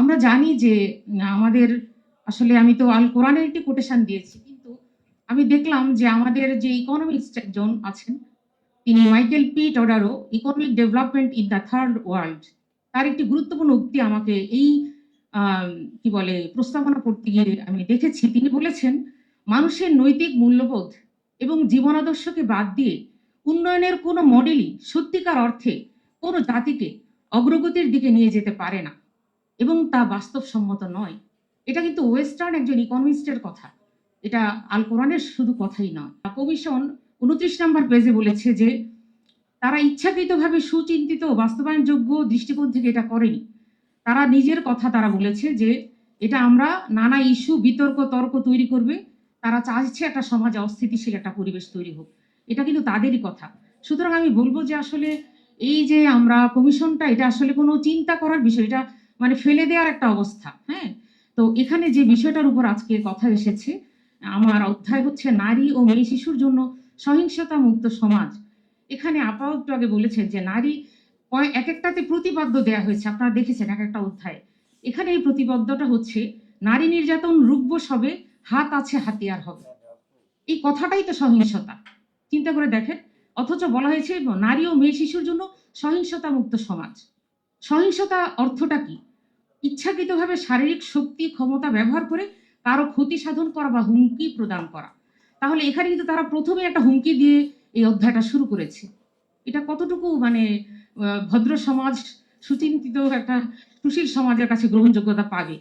আমরা জানি যে আমাদের আসলে আমি তো আল কোরআনের একটি কোটেশন দিয়েছি কিন্তু আমি দেখলাম যে আমাদের যে ইকোনমিক্স একজন আছেন তিনি Michael P Todaro economic development in the third world তার একটি গুরুত্বপূর্ণ উক্তি আমাকে এই কি বলে প্রস্তাবনা করতে গিয়ে আমি দেখেছি। তিনি বলেছেন মানুষের নৈতিক মূল্যবোধ এবং জীবনাদর্শকে বাদ দিয়ে উন্নয়নের কোনো মডেলই সত্যিকার অর্থে কোনো জাতিকে অগ্রগতির দিকে নিয়ে যেতে পারে না। এবং তা বাস্তবসম্মত নয়। এটা কিন্তু ওয়েস্টার্ন একজন ইকোনমিস্টের কথা। এটা আল কোরআনের শুধু কথাই নয়। কমিশন উনত্রিশ নম্বর পেজে বলেছে যে, তারা ইচ্ছাকৃতভাবে সুচিন্তিত বাস্তবায়নযোগ্য দৃষ্টিকোণ থেকে এটা করেনি। তারা নিজের কথা তারা বলেছে যে, এটা আমরা নানা ইস্যু, বিতর্ক, তর্ক তৈরি করবে। তারা চাইছে একটা সমাজে অস্থিতিশীল, একটা পরিবেশ তৈরি হোক। এটা কিন্তু তাদেরই কথা। সুতরাং আমি বলব যে আসলে এই যে আমরা কমিশনটা, এটা আসলে কোনো চিন্তা করার বিষয়। এটা মানে ফেলে দেওয়ার একটা অবস্থা হ্যাঁ? তো এখানে যে বিষয়টার উপর আজকে কথা এসেছে, আমার অধ্যায় হচ্ছে নারী ও মেয়ে শিশুর জন্য সহিংসতা মুক্ত সমাজ। এখানে একটু আগে বলেছেন যে নারী এক একটাতে প্রতিপাদ্য দেয়া হয়েছে, আপনারা দেখেছেন এক একটা অধ্যায়। এখানে এই প্রতিবদ্ধটা হচ্ছে, নারী নির্যাতন রুগ্ব সবে, হাত আছে হাতিয়ার হবে। এই কথাটাই তো সহিংসতা। চিন্তা করে দেখেন, অথচ বলা হয়েছে নারী ও মেয়ে শিশুর জন্য সহিংসতা মুক্ত সমাজ। সহিংসতা অর্থটা কি? ইচ্ছাকৃতভাবে শারীরিক শক্তি, ক্ষমতা ব্যবহার করে কারও ক্ষতি সাধন করা বা হুমকি প্রদান করা। তাহলে এখানে কিন্তু তারা প্রথমে একটা হুমকি দিয়ে এই অধ্যায়টা শুরু করেছে। এটা কতটুকু মানে ভদ্র সমাজ, সুচিন্তিত একটা সুশীল সমাজের কাছে গ্রহণযোগ্যতা পাবে?